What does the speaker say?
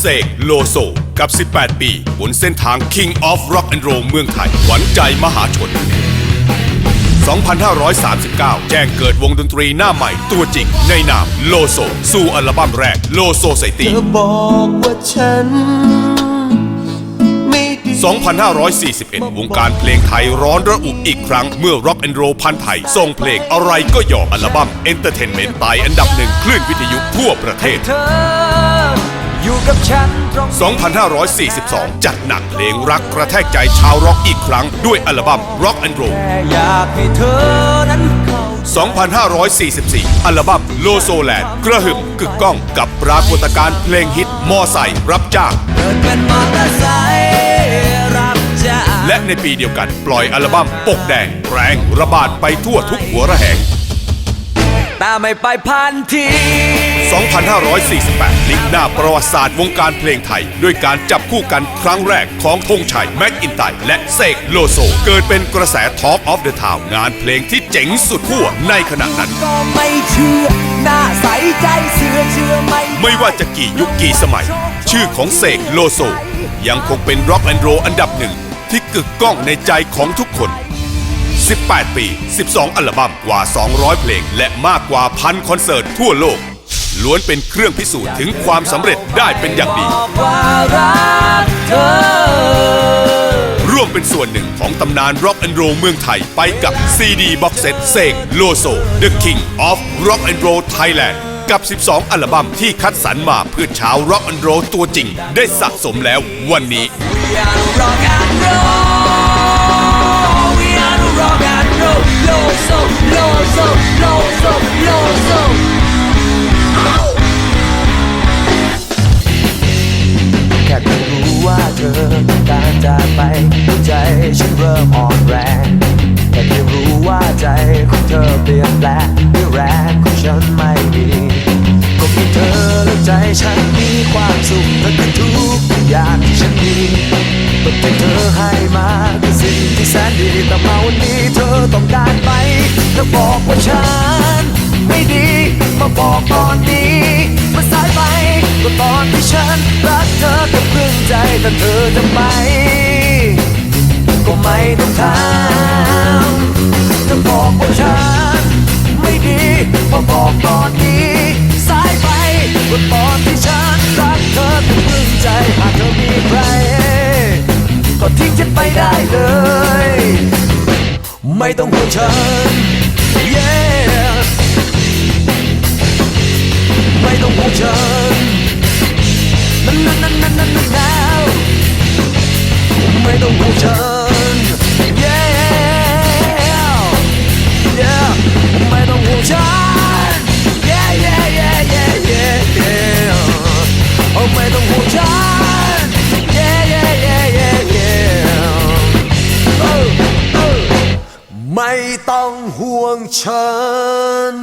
เสกโลโซ กับ 18 ปี บนเส้นทาง King of Rock and Roll เมืองไทยหวันใจมหาชน 2539 แจ้งเกิดวงดนตรีหน้าใหม่ตัวจริง ในนามโลโซ สู่อัลบั้มแรกโลโซไซตี้เธอบอกว่าฉัน ไม่ดี2541 วงการเพลงไทยร้อนระอุอีกครั้งเมื่อ Rock and Roll พันธุ์ไทย ส่งเพลงอะไรก็ยอมอัลบั้ม Entertainment ไต่อันดับหนึ่งคลื่นวิทยุทั่วประเทศ เธอ อยู่กับฉันตรง2542 จัดหนักเพลงรักกระแทกใจชาวร็อกอีกครั้ง ด้วยอัลบั้ม Rock and Roll แค่อยากให้เธอนั้นเข้า2544 อัลบั้มโลโซแลนด์กระหึ่มกึกก้องกับปรากฏการณ์เพลงฮิตมอไซค์รับจ้างเดินเป็นมอเตอร์ไซค์รับจ้างและในปีเดียวกันปล่อยอัลบั้มปกแดงแรงระบาดไปทั่วทุกหัวระแหงแต่ไม่ไปพันที 2548ลิงก์ หน้าประวัติศาสตร์วงการเพลงไทย ด้วยการจับคู่กันครั้งแรกของธงชัยแม็กอินไตและเสกโลโซ เกิดเป็นกระแส Talk of the Town งานเพลงที่เจ๋งสุดขั้วในขณะนั้น ก็ไม่เชื่อหน้าใสใจเชื่อเชื่อไม่ไม่ว่าจะกี่ยุคกี่สมัย ชื่อของเสกโลโซ ยังคงเป็นร็อกแอนด์โรอันดับหนึ่งที่กึกก้องในใจของทุกคน 18 ปี 12 อัลบั้มกว่า 200 เพลง และมากกว่าพันคอนเสิร์ตทั่วโลก ล้วนเป็นเครื่องพิสูจน์ถึงความสำเร็จได้เป็นอย่างดีบอกว่ารักเธอร่วมเป็นส่วนหนึ่งของตำนานร็อกแอนด์โรเมืองไทยไปกับ CD Box Set เสกโลโซ The King of Rock and Roll Thailand กับ 12 อัลบั้มที่คัดสรรมาเพื่อชาวร็อกแอนด์โรตัวจริง ได้สะสมแล้ววันนี้ ริ่มอ่อนแรงแค่เพียงรู้ว่าใจของเธอเปลี่ยนแปลงด้วยแรงของฉันไม่ดีก็เพียงเธอและใจฉันมีความสุขเธอคือทุกอย่างที่ฉันมีก็เพียงเธอให้มาคือสิ่งที่แสนดีแต่มาวันนี้เธอต้องการไปเธอบอกว่าฉันไม่ดีมาบอกตอนนี้มันสายไปก็ตอนที่ฉันรักเธอกับครึ่งใจแต่เธอจะไป ก็ไม่ต้องถามเธอบอกว่าฉันไม่ดีมาบอกตอนนี้สายไปก็ตอนที่ฉันรักเธอกับครึ่งใจหากเธอมีใคร ก็ทิ้งฉันไปได้เลย ไม่ต้องห่วงฉัน yeah ไม่ต้องห่วงฉัน ต้องห่วงฉัน